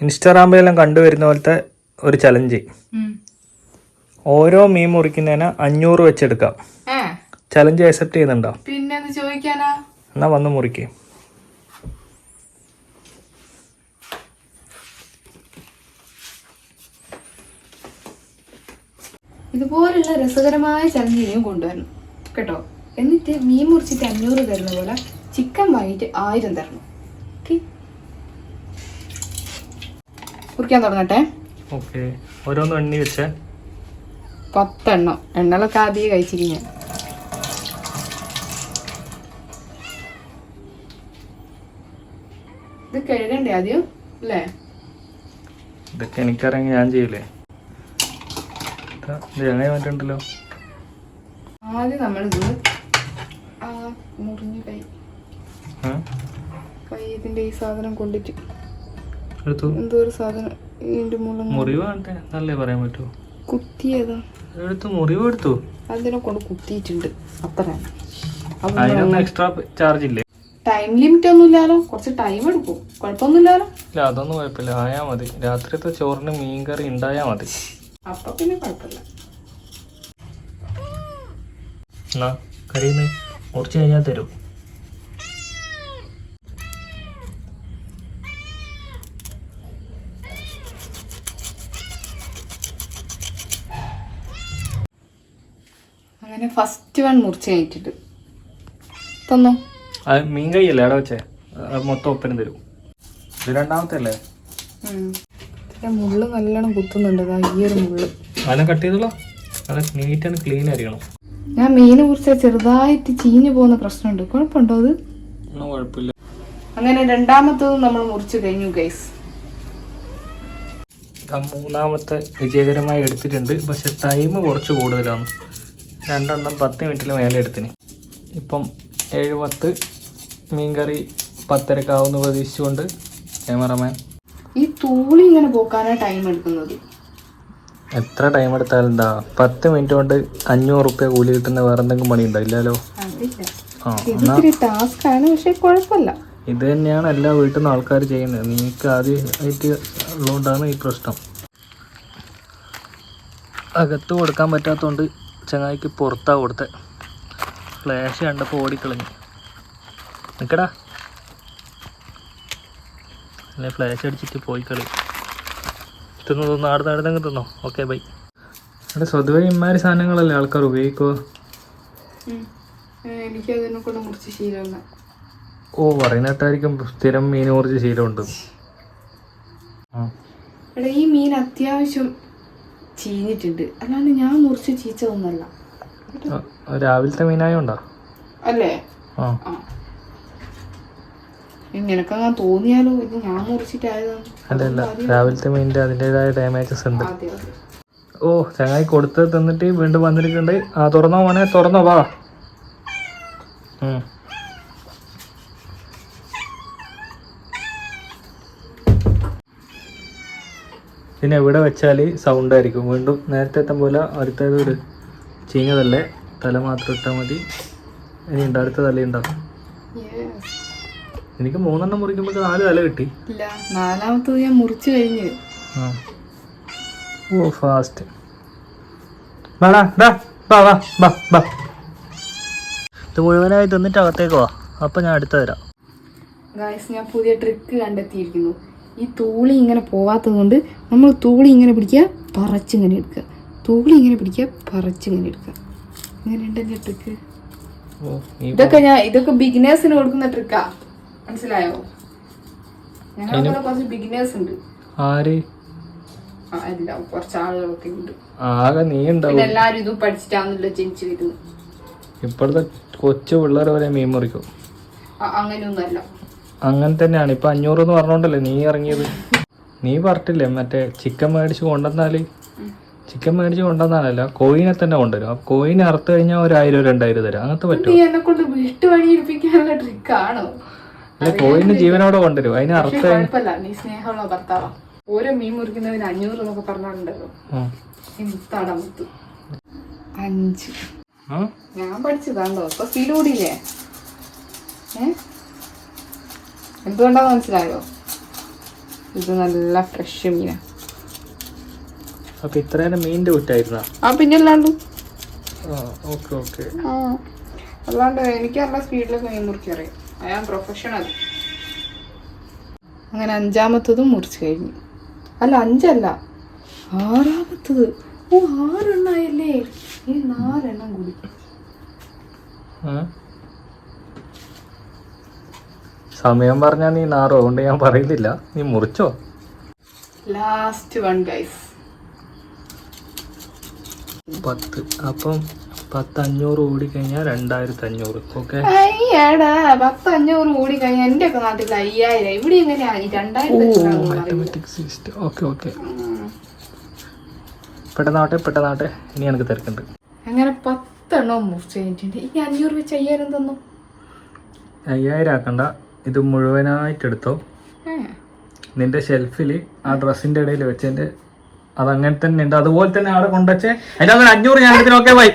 ഇൻസ്റ്റാഗ്രാമിലെല്ലാം കണ്ടുവരുന്ന പോലത്തെ ഒരു ചലഞ്ച് ഓരോ മീൻ മുറിക്കുന്നതിന് അഞ്ഞൂറ് വെച്ചെടുക്കാം. ചലഞ്ച് അക്സെപ്റ്റ് ചെയ്യുന്നുണ്ടോ? പിന്നെ ചോദിക്കാനാ? എന്നാ വന്ന് മുറിക്കേ. ഇതുപോലുള്ള രസകരമായ ചലഞ്ച് ഇനിയും കൊണ്ടുവരണം. കേട്ടോ? എന്നിട്ട് മീൻ മുറിച്ചിട്ട് അഞ്ഞൂറ് തരുന്ന പോലെ ചിക്കൻ വാങ്ങിയിട്ട് ആയിരം തരണം. ഓക്കെ? കുറിക്കാൻ തുടങ്ങട്ടെ. ഓക്കെ. ഓരോന്ന് എണ്ണി വെച്ചേ. പത്തെണ്ണം. എണ്ണലൊക്കെ ആദ്യം കഴിച്ചിരിക്കുക ഇത് കഴുകണ്ടേ ആദ്യം? അല്ലേ? ഇതൊക്കെ എനിക്കറിയാമെങ്കിൽ ഞാൻ ചെയ്യില്ലേ മാറ്റുണ്ടല്ലോ. ആദ്യം നമ്മളിത് ആ മുറിഞ്ഞ കൈ ആ കൈ ഇതിന്റെ ഈ സാധനം കൊണ്ടിട്ട്. എടുത്തു. എന്തോ ഒരു സാധനം ഇതിന്റെ മുള്ള മുറിവ് നല്ലേ പറയാൻ പറ്റുമോ കുത്തിയതാ. എടുത്തു മുറിവ് എടുത്തു. അതിനെ കൊണ്ട് കുത്തിയിട്ടുണ്ട്. അത്ര. അതിനൊന്നും എക്സ്ട്രാ ചാർജ് ഇല്ലേ? ടൈം ലിമിറ്റ് ഒന്നും ഇല്ലാലോ? കുറച്ച് ടൈം എടുക്കും. കുഴപ്പമൊന്നുമില്ലാലോ ഇല്ല അതൊന്നും കുഴപ്പമില്ല. ആയാ മതി. രാത്രിയത്തെ ചോറിന് മീൻ കറി ഉണ്ടായാ മതി. അപ്പൊ പിന്നെ കുഴപ്പമില്ല. കറിയുന്നേ കുറച്ച് കഴിഞ്ഞാൽ തരും. അങ്ങനെ ഫസ്റ്റ് വൺ മുറിച്ച് കഴിഞ്ഞിട്ടുണ്ട്. തന്നോ? അത് മീൻ കൈയല്ലേ അവിടെ വെച്ചേ അത് മൊത്തം ഒപ്പനം തരും. ഇത് രണ്ടാമത്തെ അല്ലേ മുള്ള് നല്ലോണം കുത്തുന്നുണ്ട്. ഈയൊരു ഈ ഒരു മുള്ള്. അതിനെ കട്ട് ചെയ്തോളാം. അത് നീറ്റ് ആൻഡ് ക്ലീൻ ആയിരിക്കണം. ഞാൻ മീനെ കുറിച്ച് ചെറുതായിട്ട് ചീഞ്ഞു പോകുന്ന പ്രശ്നമുണ്ട്. കുഴപ്പമുണ്ടോ അത്? കുഴപ്പമില്ല. അങ്ങനെ രണ്ടാമത്തതും നമ്മൾ മുറിച്ച് കഴിഞ്ഞു ഗൈസ് മൂന്നാമത്തെ വിജയകരമായി എടുത്തിട്ടുണ്ട്. പക്ഷെ ടൈം കുറച്ച് കൂടുതലാണ്. രണ്ടെണ്ണം പത്ത് മിനിറ്റിൽ മേലെ എടുത്തിന്. ഇപ്പം ഏഴ് പത്ത് മീൻ കറി പത്തരക്കാവുന്ന പ്രതീക്ഷിച്ചുകൊണ്ട് ക്യാമറമാൻ. ഈ തൂളി ഇങ്ങനെ പോക്കാനാണ് ടൈം എടുക്കുന്നത്? എത്ര ടൈം എടുത്താലും എന്താ പത്ത് മിനിറ്റ് കൊണ്ട് അഞ്ഞൂറ് റുപ്യ കൂലി കിട്ടുന്ന വേറെ എന്തെങ്കിലും പണി ഉണ്ടോ ഇല്ലല്ലോ ഇത് തന്നെയാണ് എല്ലാ വീട്ടിൽ നിന്ന് ആൾക്കാർ ചെയ്യുന്നത്. നിങ്ങൾക്ക് ആദ്യമായിട്ട് ഉള്ളതുകൊണ്ടാണ് ഈ പ്രശ്നം. അകത്ത് കൊടുക്കാൻ പറ്റാത്തതുകൊണ്ട് ചങ്ങായിക്ക് പുറത്താ കൊടുത്തെ. ഫ്ലാഷ് കണ്ടപ്പോൾ ഓടിക്കളഞ്ഞു. നിൽക്കടാ അല്ലെ ഫ്ലാഷ് അടിച്ചിട്ട് പോയി കളി. തിന്നു തിന്നു ആടുന്ന ആടുന്നങ്ങ് തിന്നോ. Okay bye. അവിടെ സ്വതവേ ഇമാതിരി സാധനങ്ങളല്ലേ ആൾക്കാർ ഉപയോഗിക്കുക എനിക്ക് അതിനെ കൊണ്ട് മുറിച്ച് ശീലമല്ല ഓ പറയുന്നിട്ടായിരിക്കും സ്ഥിരം മീൻ കുറച്ച് ശീലമുണ്ട്. ഈ മീൻ അത്യാവശ്യം ചീഞ്ഞിട്ടുണ്ട്. അല്ലാണ്ട് ഞാൻ മുറിച്ച് ചീച്ചതൊന്നല്ല രാവിലത്തെ മീനായോണ്ടാ അല്ലേ? നിനക്ക് നിനക്കങ്ങനെ തോന്നിയാലോ? ഇത് ഞാൻ മുറിച്ചിട്ടായതാണ് രാവിലത്തെ മീനിന്റെ അതിന്റെതായ ഡാമേജസ് ഉണ്ട്. ഓ ചങ്ങായി കൊടുത്ത് തന്നിട്ട് വീണ്ടും വന്നിട്ടുണ്ട് ആ തുറന്നോ മോനെ തുറന്നോ വാ. പിന്നെ എവിടെ വെച്ചാൽ സൗണ്ട് ആയിരിക്കും. വീണ്ടും നേരത്തെ പോലെ അടുത്തത് ഒരു ചീഞ്ഞതല്ലേ തല മാത്രം ഇട്ടാൽ മതി. ഇനി ഉണ്ട് അടുത്ത തല ഉണ്ടാവും. എനിക്ക് മൂന്നെണ്ണം മുറിക്കുമ്പോൾ നാല് തല കിട്ടി. നാലാമത്തത് ഞാൻ മുറിച്ച് കഴിഞ്ഞു. ഓ ഫാസ്റ്റ് ഇത് മുഴുവനായി തിന്നിട്ട് അകത്തേക്ക് വാ. അപ്പം ഞാൻ അടുത്ത് തരാം ഞാൻ പുതിയ ട്രിക്ക് കണ്ടെത്തിയിരിക്കുന്നു. ഈ തൂളി ഇങ്ങനെ പോവാത്തത് കൊണ്ട് നമ്മൾ തൂളി ഇങ്ങനെ പിടിക്കുക പറച്ചിങ്ങനെ എടുക്കുക. തൂളി ഇങ്ങനെ പിടിക്കുക പറച്ചിങ്ങനെ എടുക്കുക. ഇങ്ങനെ ഉണ്ട് എന്റെ ട്രിക്ക് ഇതൊക്കെ ഞാൻ ഇതൊക്കെ ബിഗിനേഴ്സിന് കൊടുക്കുന്ന ട്രിക്കാ മനസ്സിലായോ? ഞങ്ങളെ കുറച്ച് ബിഗിനേഴ്സ് ഉണ്ട്. ആര്? ആ, അല്ല കുറച്ച് ആളുകളൊക്കെ ഉണ്ട്. ആകെ നീ ഉണ്ടാവും. എല്ലാരും ഇതും പഠിച്ചിട്ടാണല്ലോ ജനിച്ചു വരുന്നത് ഇപ്പോഴത്തെ കൊച്ചു പിള്ളേർ വരെ മീൻ മുറിക്കും. അ- അങ്ങനെയൊന്നും അല്ല അങ്ങനെ തന്നെയാണ്. ഇപ്പൊ അഞ്ഞൂറ് എന്ന് പറഞ്ഞോണ്ടല്ലേ നീ ഇറങ്ങിയത്? നീ പറഞ്ഞില്ലേ മറ്റേ ചിക്കൻ മേടിച്ച് കൊണ്ടുവന്നാൽ? ചിക്കൻ മേടിച്ച് കൊണ്ടുവന്നാലല്ല കോയിനെ തന്നെ കൊണ്ടുവരും. ആ കോയിനെ അറുത്ത് കഴിഞ്ഞാൽ ഒരു ആയിരം രണ്ടായിരം തരാം. അങ്ങനത്തെ പറ്റും അല്ല കോയിന് ജീവനോടെ കൊണ്ടുവരും. അതിനെ അറുത്ത് നീ സ്നേഹമുള്ള ഭർത്താവാ. ഓരോ മീൻ മുറിക്കുന്നതിന് അഞ്ഞൂറ് എന്നൊക്കെ പറഞ്ഞിട്ടുണ്ടല്ലോ. തടമുത്ത് അഞ്ച് ഞാൻ പഠിച്ചതാണല്ലോ. ഇപ്പൊ സ്പീഡ് ഏഹ് ഏ? എന്തുകൊണ്ടാന്ന് മനസ്സിലായോ? ഇത് നല്ല ഫ്രഷ് മീനാ. അപ്പൊ ഇത്രയും മീനിന്റെ കുറ്റായിരുന്നാ? ആ പിന്നെ അല്ലാണ്ട്. ആ ഓക്കെ ഓക്കെ. അല്ലാണ്ട് എനിക്ക് നല്ല സ്പീഡിലൊക്കെ മീൻ മുറിക്കറിയാം ഐ ആം പ്രൊഫഷണൽ അങ്ങനെ അഞ്ചാമത്തതും മുറിച്ചു കഴിഞ്ഞു. അല്ല അഞ്ചല്ല. ആറാമത്തത്. ഓ ആറെണ്ണായല്ലേ? ഇനി നാലെണ്ണം കൂടി. സമയം പറഞ്ഞാ നീ നാറോ? അതുകൊണ്ട് ഞാൻ പറയുന്നില്ല. നീ മുറിച്ചോ? ലാസ്റ്റ് വൺ ഗൈസ് പത്ത്. അപ്പം പത്ത് അഞ്ഞൂറ് ഓടി കഴിഞ്ഞാൽ രണ്ടായിരത്തി അഞ്ഞൂറ് ഓക്കെ അയ്യടാ എന്റെ ഒക്കെ നാട്ടിൽ അയ്യായിരം. ഇവിടെ രണ്ടായിരത്തി സിസ്റ്റം ഓക്കെ ഓക്കെ. പെട്ടെന്നാവട്ടെ പെട്ടെന്നാവട്ടെ. ഇനി എനിക്ക് തിരക്കുണ്ട്. അങ്ങനെ പത്തെണ്ണം മുറിച്ച് കഴിഞ്ഞിട്ടുണ്ട്. ഇനി അഞ്ഞൂറ് വെച്ച് അയ്യായിരം തന്നു? അയ്യായിരം ആക്കണ്ട. ഇത് മുഴുവനായിട്ടെടുത്തോ? നിന്റെ ഷെൽഫിൽ ആ ഡ്രസ്സിന്റെ ഇടയിൽ വെച്ചതിന്റെ അത് അങ്ങനെ തന്നെ ഉണ്ട്. അതുപോലെ തന്നെ അവിടെ കൊണ്ടുവച്ചേ. അതിന്റെ അഞ്ഞൂറ് ഞാൻ ഓക്കെ ബൈ